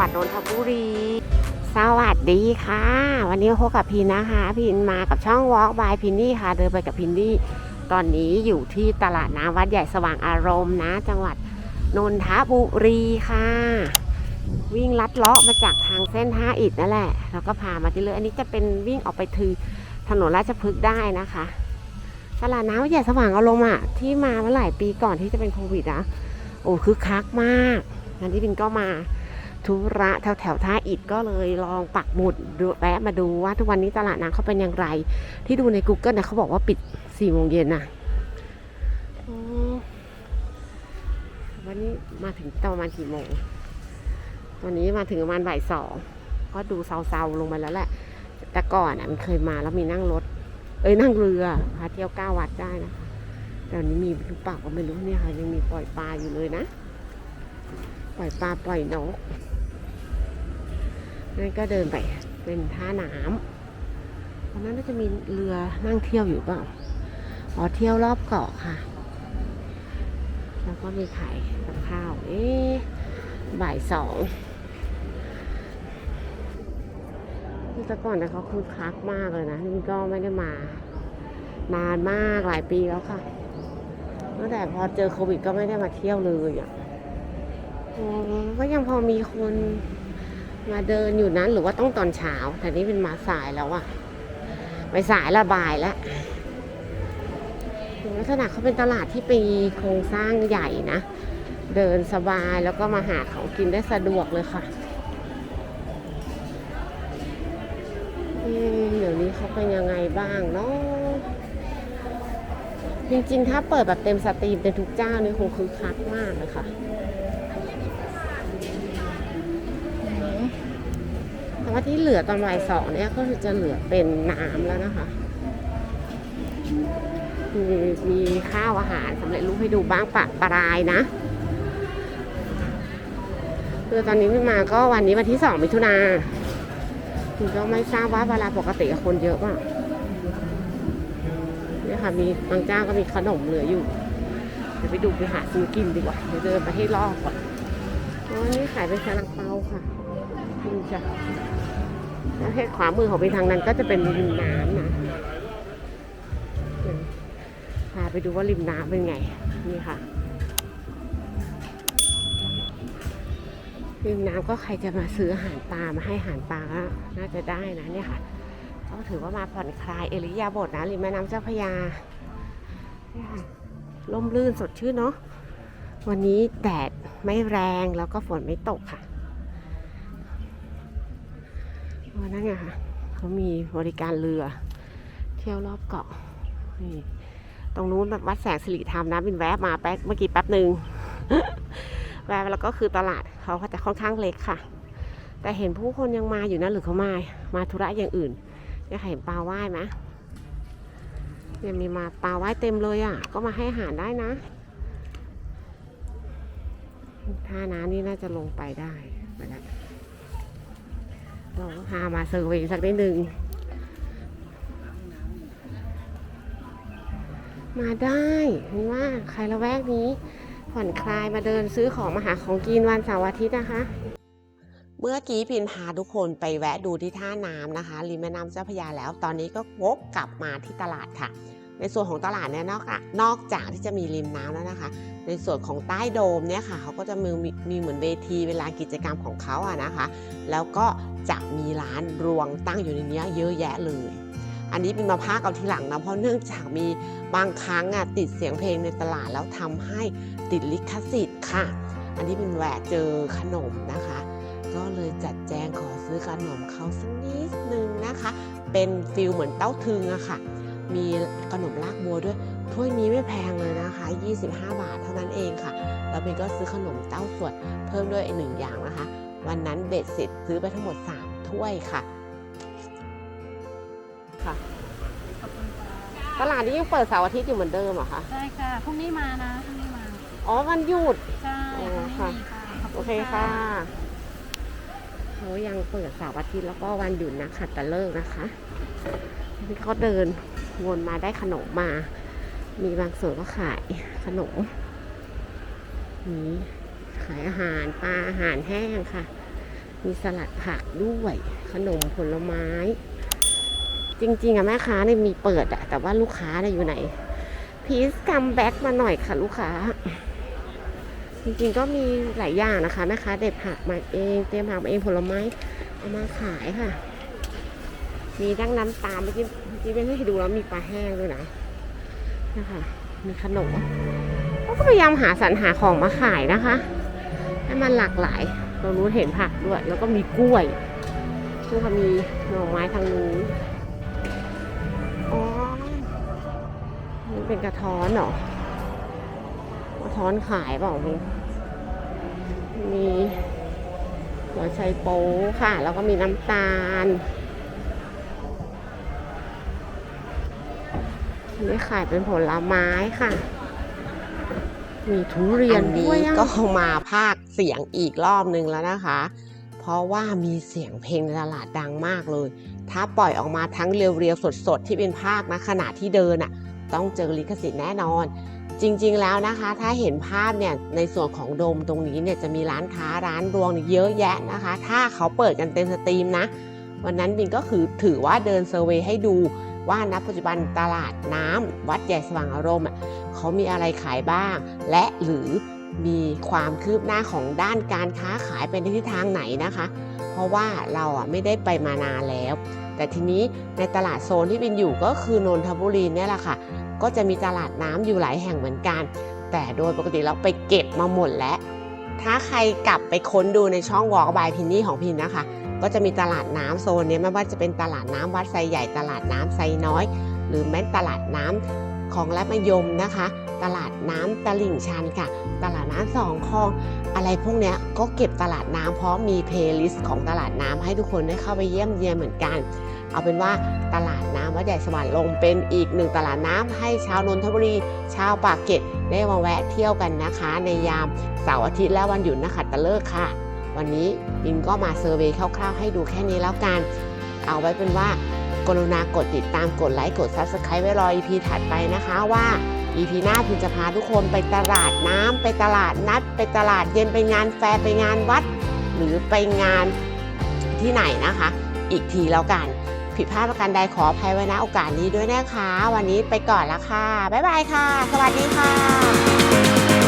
วัดนนทบุรี สวัสดีค่ะ วันนี้พบกับพินนะคะ พินมากับช่อง Walk by พินนี่ค่ะ เดินไปกับพินนี่ ตอนนี้อยู่ที่ตลาดน้ำวัดใหญ่สว่างอารมณ์นะ จังหวัดนนทบุรีค่ะ วิ่งลัดเลาะมาจากทางเส้นท่าอิฐนั่นแหละ แล้วก็พามาที่เลยอันนี้จะเป็นวิ่งออกไปถือถนนราชพฤกษ์ได้นะคะตลาดน้ำวัดใหญ่สว่างอารมณ์อะที่มาเมื่อหลายปีก่อนที่จะเป็นโควิดอะโอ้คือคักมากงั้นที่พินก็มา ธุระแถวแถวๆท่าอิฐก็เลยลองปักหมุดดูแวะมาดูว่าทุกวันนี้ตลาดน้ำเขาเป็นอย่างไร ที่ดูใน Google เนี่ยเขาบอกว่าปิด4โมงเย็นน่ะอ๋อวันนี้มาถึงประมาณกี่โมง ตอนนี้มาถึงประมาณบ่ายสองก็ดูเซาๆลงมาแล้วแหละ แต่ก่อนอะมันเคยมาแล้วมีนั่งรถ เอ้ยนั่งเรือพาเที่ยวเก้าวัดได้นะแต่วันนี้มีหรือเปล่าก็ไม่รู้เนี่ยค่ะยังมีปล่อยปลาอยู่เลยนะ ปล่อยปลาปล่อยนก นั่นก็เดินไปเป็นท่าน้ำตอนนั้นน่าจะมีเรือนั่งเที่ยวอยู่เปล่าอ๋อเที่ยวรอบเกาะค่ะ แล้วก็มีขายกับข้าว เอ๊ะบ่ายสองที่แต่ก่อนนะเขาคือคักมากเลยนะนี่ก็ไม่ได้มา นานมากหลายปีแล้วค่ะตั้งแต่พอเจอโควิดก็ไม่ได้มาเที่ยวเลยอะก็ยังพอมีคน มาเดินอยู่นั้นหรือว่าต้องตอนเช้า แต่นี่เป็นมาสายแล้วอะไปสายระบายแล้วลักษณะเขาเป็นตลาดที่ปีโครงสร้างใหญ่นะ เดินสบายแล้วก็มาหาของกินได้สะดวกเลยค่ะเดี๋ยวนี้เขาเป็นยังไงบ้างเนาะจริงๆ ถ้าเปิดแบบเต็มสตรีมเป็นทุกเจ้านี่คงคือคักมากเลยค่ะ ว่าที่เหลือตอนบ่ายสองเนี่ยก็จะเหลือเป็นน้ำแล้วนะคะมีมีข้าวอาหารสำเร็จรูปให้ดูบ้างปะปลายนะคือตอนนี้ไม่มาก็วันนี้วันที่สองมิถุนาคือก็ไม่ทราบว่าเวลาปกติคนเยอะเปล่าเนี่ยค่ะมีบางเจ้าก็มีขนมเหลืออยู่ เดี๋ยวไปดูไปหาซื้อกินดีกว่า เดี๋ยวเดินไปให้รอบก่อนอ๋อนี่ขายเป็นซาลาเปาค่ะนี่จ้ะ แล้วให้ขวามือของไปทางนั้นก็จะเป็นริมน้ำนะพาไปดูว่าริมน้ำเป็นไง นี่ค่ะ ริมน้ำก็ใครจะมาซื้ออาหารปลามาให้อาหารปลาก็น่าจะได้นะเนี่ยค่ะก็ถือว่ามาผ่อนคลายเอริยาบทนะริมแม่น้ำเจ้าพยาเนี่มรื่นสดชื่นเนาะวันนี้แดดไม่แรงแล้วก็ฝนไม่ตกค่ะ วันนั้นไงค่ะเขามีบริการเรือ เที่ยวรอบเกาะนี่ตรงนู้นแบบวัดแสงสิริธรรมนะบินแวะมาแป๊บเมื่อกี้แป๊บหนึ่งแวะแล้วก็คือตลาดเขาก็จะค่อนข้างเล็กค่ะ แต่เห็นผู้คนยังมาอยู่นะหรือเขามามาธุระอย่างอื่นเนี่ยค่ะเห็นปลาว่ายไหมเนี่ยมีมาปลาว่ายเต็มเลยอะ ก็มาให้อาหารได้นะท่าน้ำนี่น่าจะลงไปได้ไปแล้ว เราก็พามาเซอร์เวยสักนิดหนึ่ง มาได้เห็นว่าใครละแวกนี้ ผ่อนคลายมาเดินซื้อของมาหาของกินวันเสาร์อาทิตย์นะคะ เมื่อกี้พินพาทุกคนไปแวะดูที่ท่าน้ำนะคะริมแม่น้ำเจ้าพระยาแล้ว ตอนนี้ก็วกกลับมาที่ตลาดค่ะ ในส่วนของตลาดเนี่ยนอกนอกจากที่จะมีริมน้ำแล้วนะคะ ในส่วนของใต้โดมเนี่ยค่ะเขาก็จะมีมีเหมือนเวทีเวลากิจกรรมของเขาอะนะคะ แล้วก็จะมีร้านรวงตั้งอยู่ในนี้เยอะแยะเลย อันนี้เป็นมาภาคเอาทีหลังนะเพราะเนื่องจากมีบางครั้งอะติดเสียงเพลงในตลาดแล้วทำให้ติดลิขสิทธิ์ค่ะ อันนี้เป็นแหวะเจอขนมนะคะ ก็เลยจัดแจงขอซื้อขนมเขาสักนิดนึงนะคะ เป็นฟิลเหมือนเต้าทึงอะค่ะ มีขนมลากบัวด้วยถ้วยนี้ไม่แพงเลยนะคะ 25 บาทเท่านั้นเองค่ะ แล้วเบนก็ซื้อขนมเต้าสวดเพิ่มด้วยอีกหนึ่งอย่างนะคะ วันนั้นเบ็ดเสร็จซื้อไปทั้งหมด 3 ถ้วยค่ะ ค่ะ ตลาดนี้ยังเปิดเสาร์อาทิตย์อยู่เหมือนเดิมเหรอคะใช่ค่ะ พรุ่งนี้มานะพรุ่งนี้มา อ๋อวันหยุด ใช่อ๋พอรุ่งนี้ค่ะมีค่ะขบโอณเคค่ะเขายังเปิดเสาร์อาทิตย์แล้วก็วันหยุดนะขัดตะเลิกนะคะ นี่เขาเดินวนมาได้ขนมมา มีบางส่วนก็ขายขนมนี่ขายอาหารปลาอาหารแห้งค่ะ มีสลัดผักด้วยขนมผลไม้ จริง ๆอะแม่ค้าเนี่ยมีเปิดอะแต่ว่าลูกค้าเนี่ยอยู่ไหนพีซคัมแบ็กมาหน่อยค่ะลูกค้า จริงๆก็มีหลายอย่างนะคะแม่ค้าเด็ดผักมาเอง เตรียมผักมาเองผลไม้เอามาขายค่ะ มีดั้งน้ำตาลเมื่อกี้เมื่อกี้เป็นให้ดูแล้วมีปลาแห้งด้วยนะนะคะมีขนมเขาก็พยายามหาสรรหาของมาขายนะคะ ให้มันหลากหลายตรงนู้เห็นผักด้วย แล้วก็มีกล้วยนู่นมีหน่อไม้ทางนู้นอ๋อนี่เป็นกระท้อนเหรอกระท้อนขายเปล่ามีมีหัวไชโป๊ค่ะ แล้วก็มีน้ำตาล อันนี่ขายเป็นผลไม้ค่ะ มีทุเรียนอันด้นี้วยอะก็มาภาคเสียงอีกรอบนึงแล้วนะคะ เพราะว่ามีเสียงเพลงในตลาดดังมากเลย ถ้าปล่อยออกมาทั้งเรียวๆสดๆ ที่เป็นภาคนะขณะที่เดินอะ ต้องเจอลิขสิทธิ์แน่นอน จริงๆแล้วนะคะ ถ้าเห็นภาพเนี่ยในส่วนของโดมตรงนี้เนี่ยจะมีร้านค้าร้านรวงเนี่ยเยอะแยะนะคะ ถ้าเขาเปิดกันเต็มสตรีมนะวันนั้นบินก็คือถือว่าเดินเซอร์เวยให้ดู ว่าณปัจจุบันตลาดน้ำวัดใหญ่สว่างอารมณ์เขามีอะไรขายบ้าง และหรือมีความคืบหน้าของด้านการค้าขายเป็นทิศทางไหนนะคะ เพราะว่าเราอะไม่ได้ไปมานานแล้ว แต่ทีนี้ในตลาดโซนที่บินอยู่ก็คือนนทบุรีเนี่ยแหละค่ะ ก็จะมีตลาดน้ำอยู่หลายแห่งเหมือนกัน แต่โดยปกติเราไปเก็บมาหมดแล้ว ถ้าใครกลับไปค้นดูในช่อง Walk by พินนี่ของพินนะคะ ก็จะมีตลาดน้ำโซนนี้ไม่ว่าจะเป็นตลาดน้ำวัดไซใหญ่ตลาดน้ำไซน้อย หรือแม้ตลาดน้ำของรัฐมยมนะคะ ตลาดน้ำตลิ่งชันค่ะ ตลาดน้ำสองคลองอะไรพวกนี้ก็เก็บตลาดน้ำเพราะมีเพลย์ลิสต์ของตลาดน้ำให้ทุกคนได้เข้าไปเยี่ยมเยียนเหมือนกัน เอาเป็นว่าตลาดน้ำวัดใหญ่สวรรค์ลงเป็นอีกหนึ่งตลาดน้ำให้ชาวนนทบุรี ชาวปากเกร็ดได้มาแวะเที่ยวกันนะคะ ในยามเสาร์อาทิตย์และวันหยุดนะคะตะเลิกค่ะ วันนี้บินก็มาเซอร์เวยคร่าวๆ ให้ดูแค่นี้แล้วกัน เอาไว้เป็นว่ากรุณากดติดตามกดไลค์กด Subscribe ไว้รอ EP ถัดไปนะคะว่า EP หน้าพินจะพาทุกคนไปตลาดน้ำไปตลาดนัด ไปตลาดเย็นไปงานแฟร์ไปงานวัด หรือไปงานที่ไหนนะคะ อีกทีแล้วกัน ผิดพลาดประการใดขออภัยไว้ณโอกาสนี้ด้วยนะคะ วันนี้ไปก่อนละค่ะ บ๊ายบายค่ะ สวัสดีค่ะ